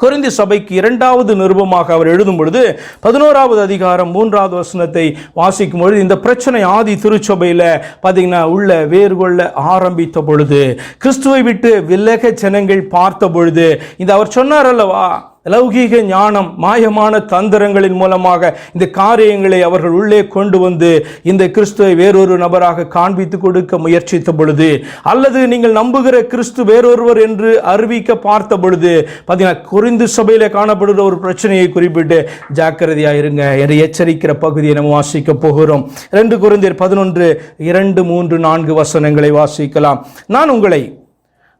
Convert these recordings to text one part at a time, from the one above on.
குறைந்த சபைக்கு இரண்டாவது நிருபமாக அவர் எழுதும் பொழுது பதினோராவது அதிகாரம் மூன்றாவது வசனத்தை வாசிக்கும் பொழுது இந்த பிரச்சனை ஆதி திருச்சபையில் பார்த்தீங்கன்னா உள்ள வேறு கொள்ள ஆரம்பித்த பொழுது கிறிஸ்துவை விட்டு விலக ஜனங்கள் பார்த்த பொழுது இந்த அவர் சொன்னார் அல்லவா? லௌகீக ஞானம் மாயமான தந்திரங்களின் மூலமாக இந்த காரியங்களை அவர்கள் உள்ளே கொண்டு வந்து இந்த கிறிஸ்துவை வேறொரு நபராக காண்பித்து கொடுக்க முயற்சித்த பொழுது அல்லது நீங்கள் நம்புகிற கிறிஸ்து வேறொருவர் என்று அறிவிக்க பார்த்த பொழுது பார்த்தீங்கன்னா குறிந்து சபையில் காணப்படுகிற ஒரு பிரச்சனையை குறிப்பிட்டு ஜாக்கிரதையாக இருங்க என்று எச்சரிக்கிற பகுதியை நம்ம வாசிக்க போகிறோம். ரெண்டு குருந்தியர் பதினொன்று இரண்டு மூன்று நான்கு வசனங்களை வாசிக்கலாம். நான் உங்களை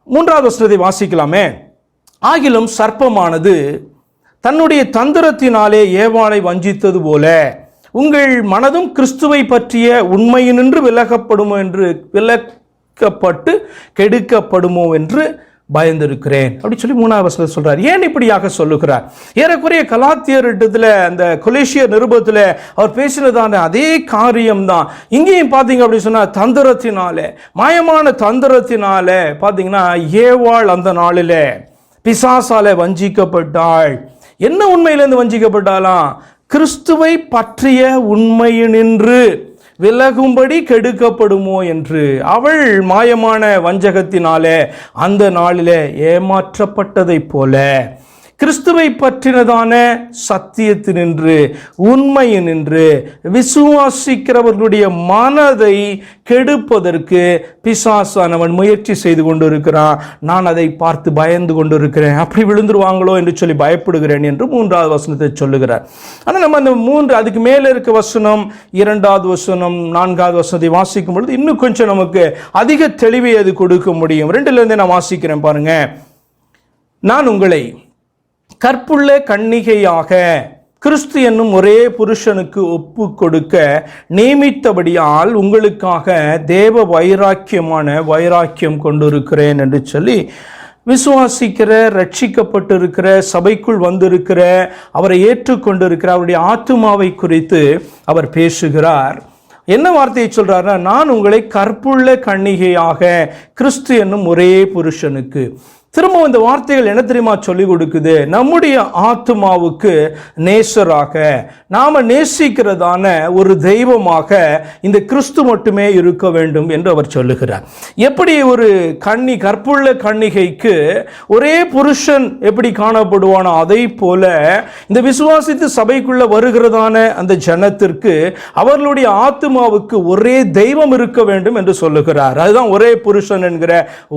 மூன்றாவது வசனத்தை வாசிக்கலாமே? ஆகிலும் சர்ப்பமானது. தன்னுடைய தந்திரத்தினாலே ஏவாளை வஞ்சித்தது போல உங்கள் மனதும் கிறிஸ்துவை பற்றிய உண்மையினின்று விலகப்படுமோ என்று விலக்கப்பட்டு கெடுக்கப்படுமோ என்று பயந்திருக்கிறேன். அப்படி சொல்லி மூணாவது வசனத்தில் சொல்கிறார் ஏன் இப்படியாக சொல்லுகிறார்? ஏறக்குறைய கலாத்தியர் இடத்துல அந்த கொலேஷிய நிருபத்தில் அவர் பேசினதான அதே காரியம்தான். இங்கேயும் பார்த்தீங்க அப்படின்னு சொன்னால் தந்திரத்தினால மாயமான தந்திரத்தினாலே பார்த்தீங்கன்னா ஏவாள் அந்த நாளில் பிசாசால வஞ்சிக்கப்பட்டாள். என்ன உண்மையிலிருந்து வஞ்சிக்கப்பட்டாலாம் கிறிஸ்துவை பற்றிய உண்மையினின்று விலகும்படி கெடுக்கப்படுமோ என்று. அவள் மாயமான வஞ்சகத்தினாலே அந்த நாளிலே ஏமாற்றப்பட்டதைப் போல. கிறிஸ்துவை பற்றினதான சத்தியத்தினின்று உண்மையினின்று விசுவாசிக்கிறவர்களுடைய மனதை கெடுப்பதற்கு பிசாசானவன் முயற்சி செய்து கொண்டிருக்கிறான். நான் அதை பார்த்து பயந்து கொண்டிருக்கிறேன். அப்படி விழுந்துருவாங்களோ என்று சொல்லி பயப்படுகிறேன் என்று மூன்றாவது வசனத்தை சொல்லுகிறார். ஆனால் நம்ம அந்த மூன்று அதுக்கு மேலே இருக்க வசனம் இரண்டாவது வசனம் நான்காவது வசனத்தை வாசிக்கும் பொழுது இன்னும் கொஞ்சம் நமக்கு அதிக தெளிவை அது கொடுக்க முடியும். ரெண்டுலேருந்தே நான் வாசிக்கிறேன் பாருங்க. நான் உங்களை கற்புள்ள கன்னிகையாக கிறிஸ்து என்னும் ஒரே புருஷனுக்கு ஒப்பு கொடுக்க நியமித்தபடியால் உங்களுக்காக தேவ வைராக்கியமான வைராக்கியம் கொண்டிருக்கிறேன் என்று சொல்லி விசுவாசிக்கிற ரட்சிக்கப்பட்டிருக்கிற சபைக்குள் வந்திருக்கிற அவரை ஏற்றுக்கொண்டிருக்கிற அவருடைய ஆத்மாவை குறித்து அவர் பேசுகிறார். என்ன வார்த்தையை சொல்றாருன்னா நான் உங்களை கற்புள்ள கன்னிகையாக கிறிஸ்து என்னும் ஒரே புருஷனுக்கு திரும்ப இந்த வார்த்தைகள் என்ன தெரியுமா சொல்லி கொடுக்குது? நம்முடைய ஆத்மாவுக்கு நேசராக நாம நேசிக்கிறதான ஒரு தெய்வமாக இந்த கிறிஸ்து மட்டுமே இருக்க வேண்டும் என்று அவர் சொல்லுகிறார். எப்படி ஒரு கண்ணி கற்புள்ள கண்ணிகைக்கு ஒரே புருஷன் எப்படி காணப்படுவானோ அதை போல இந்த விசுவாசித்து சபைக்குள்ள வருகிறதான அந்த ஜனத்திற்கு அவர்களுடைய ஆத்மாவுக்கு ஒரே தெய்வம் இருக்க வேண்டும் என்று சொல்லுகிறார். அதுதான் ஒரே புருஷன் என்கிற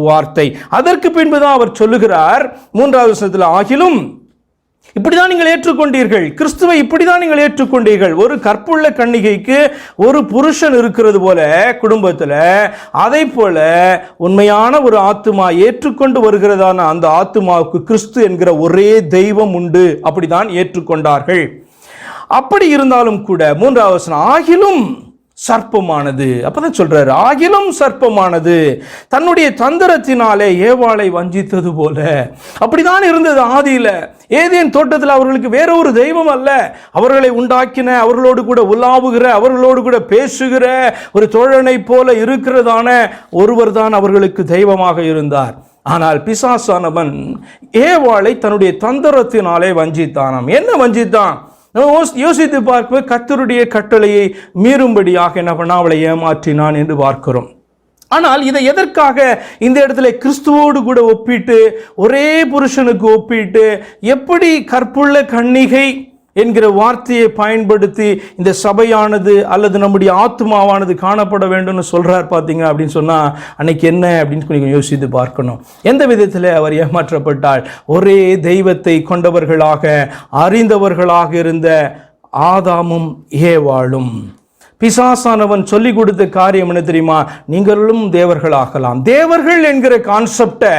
வார்த்தை. அதற்கு பின்புதான் அவர் சொல்லுகிறார் மூன்றாவது வசனத்தில் ஆகிலும் இப்படிதான் நீங்கள் ஏற்றுக்கொண்டீர்கள். கிறிஸ்துவை இப்படிதான் நீங்கள் ஏற்றுக்கொண்டீர்கள். ஒரு கற்புள்ள கண்ணிகைக்கு ஒரு புருஷன் இருக்கிறது போல குடும்பத்தில் அதை போல உண்மையான ஒரு ஆத்துமா ஏற்றுக்கொண்டு வருகிறதான அந்த ஆத்துமாவுக்கு கிறிஸ்து என்கிற ஒரே தெய்வம் உண்டு. அப்படிதான் ஏற்றுக்கொண்டார்கள். அப்படி இருந்தாலும் கூட மூன்றாவது ஆகிலும் சர்ப்பமானது. அப்பதான் சொல்றாரு ஆகிலும் சர்ப்பமானது. தன்னுடைய தந்திரத்தினாலே ஏவாளை வஞ்சித்தது போல. அப்படிதான் இருந்தது ஆதியில. ஏதேன் தோட்டத்தில் அவர்களுக்கு வேற ஒரு தெய்வம் அல்ல. அவர்களை உண்டாக்கின அவர்களோடு கூட உலாவுகிற அவர்களோடு கூட பேசுகிற ஒரு தோழனை போல இருக்கிறதான ஒருவர் தான் அவர்களுக்கு தெய்வமாக இருந்தார். ஆனால் பிசாசானவன் ஏவாளை தன்னுடைய தந்திரத்தினாலே வஞ்சித்தானாம். என்ன வஞ்சித்தான்? நம்ம யோசித்து பார்க்க கத்தருடைய கட்டளையை மீறும்படியாக என்ன பண்ண அவளை ஏமாற்றினான் என்று பார்க்கிறோம். ஆனால் இதை எதற்காக இந்த இடத்துல கிறிஸ்துவோடு கூட ஒப்பிட்டு ஒரே புருஷனுக்கு ஒப்பிட்டு எப்படி கற்புள்ள கன்னிகை என்கிற வார்த்தையை பயன்படுத்தி இந்த சபையானது அல்லது நம்முடைய ஆத்மாவானது காணப்பட வேண்டும்னு சொல்கிறார் பார்த்தீங்க அப்படின்னு சொன்னால் அன்னைக்கு என்ன அப்படின்னு கொஞ்சம் யோசித்து பார்க்கணும். எந்த விதத்தில் அவர் ஏமாற்றப்பட்டால்? ஒரே தெய்வத்தை கொண்டவர்களாக அறிந்தவர்களாக இருந்த ஆதாமும் ஏவாளும். பிசாசானவன் சொல்லி கொடுத்த காரியம் என்ன தெரியுமா? நீங்களும் தேவர்களாகலாம். தேவர்கள் என்கிற கான்செப்டை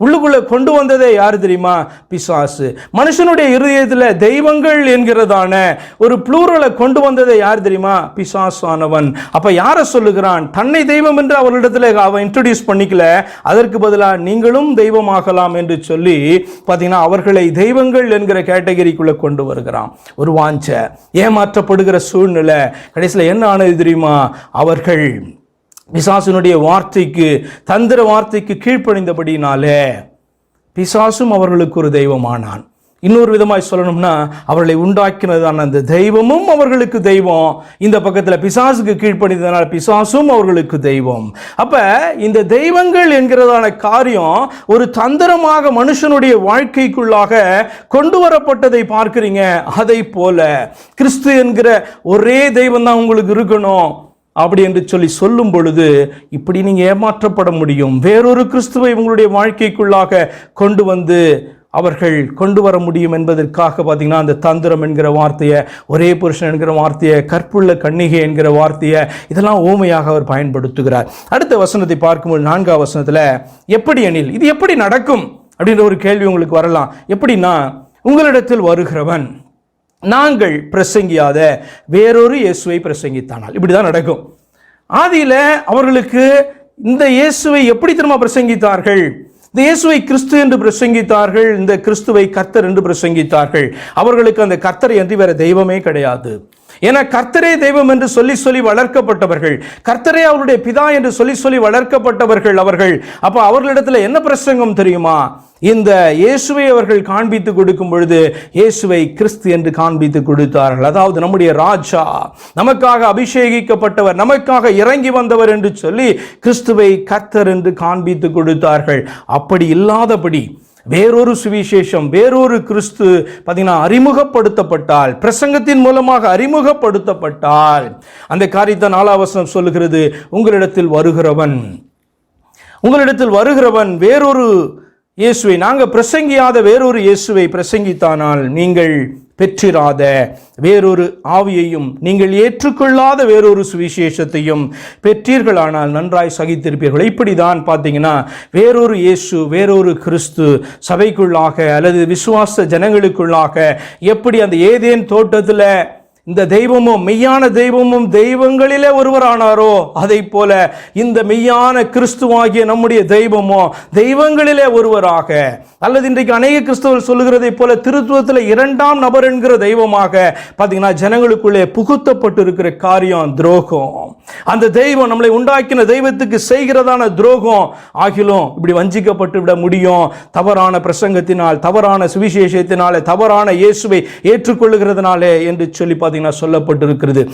உள்ளுக்குள்ளே கொண்டு வந்ததே யார் தெரியுமா? பிசாசு. மனுஷனுடைய இருதயத்தில் தெய்வங்கள் என்கிறதான ஒரு ப்ளூரலை கொண்டு வந்ததே யார் தெரியுமா? பிசாசானவன். அப்போ யாரை சொல்லுகிறான்? தன்னை தெய்வம் என்று அவர்களிடத்தில் அவன் இன்ட்ரடியூஸ் பண்ணிக்கல. அதற்கு பதிலாக நீங்களும் தெய்வமாகலாம் என்று சொல்லி பார்த்தீங்கன்னா அவர்களை தெய்வங்கள் என்கிற கேட்டகரிக்குள்ளே கொண்டு வருகிறான். ஒரு வாஞ்ச. ஏமாற்றப்படுகிற சூழ்நிலை. கடைசியில் என்ன ஆனது தெரியுமா? அவர்கள் பிசாசினுடைய வார்த்தைக்கு தந்திர வார்த்தைக்கு கீழ்ப்பணிந்தபடினாலே பிசாசும் அவர்களுக்கு ஒரு தெய்வமானான். இன்னொரு விதமாய் சொல்லணும்னா அவர்களை உண்டாக்கினதான அந்த தெய்வமும் அவர்களுக்கு தெய்வம். இந்த பக்கத்தில் பிசாசுக்கு கீழ்ப்படிந்ததனால் பிசாசும் அவர்களுக்கு தெய்வம். அப்போ இந்த தெய்வங்கள் என்கிறதான காரியம் ஒரு தந்திரமாக மனுஷனுடைய வாழ்க்கைக்குள்ளாக கொண்டு வரப்பட்டதை பார்க்குறீங்க. அதை போல கிறிஸ்து என்கிற ஒரே தெய்வம் தான் உங்களுக்கு இருக்கணும். அப்படி என்று சொல்லி சொல்லும் பொழுது இப்படி நீங்கள் ஏமாற்றப்பட முடியும். வேறொரு கிறிஸ்துவை உங்களுடைய வாழ்க்கைக்குள்ளாக கொண்டு வந்து அவர்கள் கொண்டு வர முடியும் என்பதற்காக பார்த்தீங்கன்னா அந்த தந்திரம் என்கிற வார்த்தையை ஒரே புருஷன் என்கிற வார்த்தையை கற்புள்ள கண்ணிகை என்கிற வார்த்தையை இதெல்லாம் ஓமையாக அவர் பயன்படுத்துகிறார். அடுத்த வசனத்தை பார்க்கும்போது நான்காம் வசனத்தில் எப்படி எனில் இது எப்படி நடக்கும்? அப்படின்ற ஒரு கேள்வி உங்களுக்கு வரலாம். எப்படின்னா உங்களிடத்தில் வருகிறவன் நாங்கள் பிரசங்கியாத வேறொரு இயேசுவை பிரசங்கித்தானால். இப்படி தான் நடக்கும். ஆதியில் அவர்களுக்கு இந்த இயேசுவை எப்படி திரும்ப பிரசங்கித்தார்கள்? இந்த இயேசுவை கிறிஸ்து என்று பிரசங்கித்தார்கள் இந்த கிறிஸ்துவை கர்த்தர் என்று பிரசங்கித்தார்கள். அவர்களுக்கு அந்த கர்த்தர் என்று வேற தெய்வமே கிடையாது. ஏன்னா கர்த்தரே தெய்வம் என்று சொல்லி சொல்லி வளர்க்கப்பட்டவர்கள் கர்த்தரே அவருடைய பிதா என்று சொல்லி சொல்லி வளர்க்கப்பட்டவர்கள் அவர்கள். அப்போ அவர்களிடத்தில் என்ன பிரசங்கம் தெரியுமா? இந்த இயேசுவை அவர்கள் காண்பித்து கொடுக்கும் பொழுது இயேசுவை கிறிஸ்து என்று காண்பித்து கொடுத்தார்கள். அதாவது நம்முடைய ராஜா நமக்காக அபிஷேகிக்கப்பட்டவர் நமக்காக இறங்கி வந்தவர் என்று சொல்லி கிறிஸ்துவை கர்த்தர் என்று காண்பித்து கொடுத்தார்கள். அப்படி இல்லாதபடி வேறொரு சுவிசேஷம் வேறொரு கிறிஸ்து பார்த்தீங்கன்னா அறிமுகப்படுத்தப்பட்டால் பிரசங்கத்தின் மூலமாக அறிமுகப்படுத்தப்பட்டால் அந்த காரியத்தை நாலாவசனம் சொல்லுகிறது உங்களிடத்தில் வருகிறவன். உங்களிடத்தில் வருகிறவன் வேறொரு இயேசுவை நாங்கள் பிரசங்கியாத வேறொரு இயேசுவை பிரசங்கித்தானால் நீங்கள் பெற்றிராத வேறொரு ஆவியையும் நீங்கள் ஏற்றுக்கொள்ளாத வேறொரு சுவிசேஷத்தையும் பெற்றீர்களானால் நன்றாய் சகித்திருப்பீர்கள். இப்படிதான் பார்த்தீங்கன்னா வேறொரு இயேசு வேறொரு கிறிஸ்து சபைக்குள்ளாக அல்லது விசுவாச ஜனங்களுக்குள்ளாக எப்படி அந்த ஏதேன் தோட்டத்தில் இந்த தெய்வமும் மெய்யான தெய்வமும் தெய்வங்களிலே ஒருவரானாரோ? அதை போல இந்த மெய்யான கிறிஸ்துவாகிய நம்முடைய தெய்வமும் தெய்வங்களிலே ஒருவராக. அல்லது இன்றைக்கு அநேக கிறிஸ்தவர்கள் சொல்லுகிறதை போல திருத்துவத்தில் இரண்டாம் நபர் என்கிற தெய்வமாக பார்த்தீங்கன்னா ஜனங்களுக்குள்ளே புகுத்தப்பட்டு இருக்கிற காரியம் துரோகம். அந்த தெய்வம் நம்மளை உண்டாக்கின தெய்வத்துக்கு செய்கிறதான துரோகம் ஆகிலும் இப்படி வஞ்சிக்கப்பட்டு விட முடியும். தவறான பிரசங்கத்தினால் தவறான சுவிசேஷத்தினாலே தவறான இயேசுவை ஏற்றுக்கொள்ளுகிறதுனாலே என்று சொல்லி பார்த்தீங்கன்னா சொல்லப்பட்டிருக்கிறது.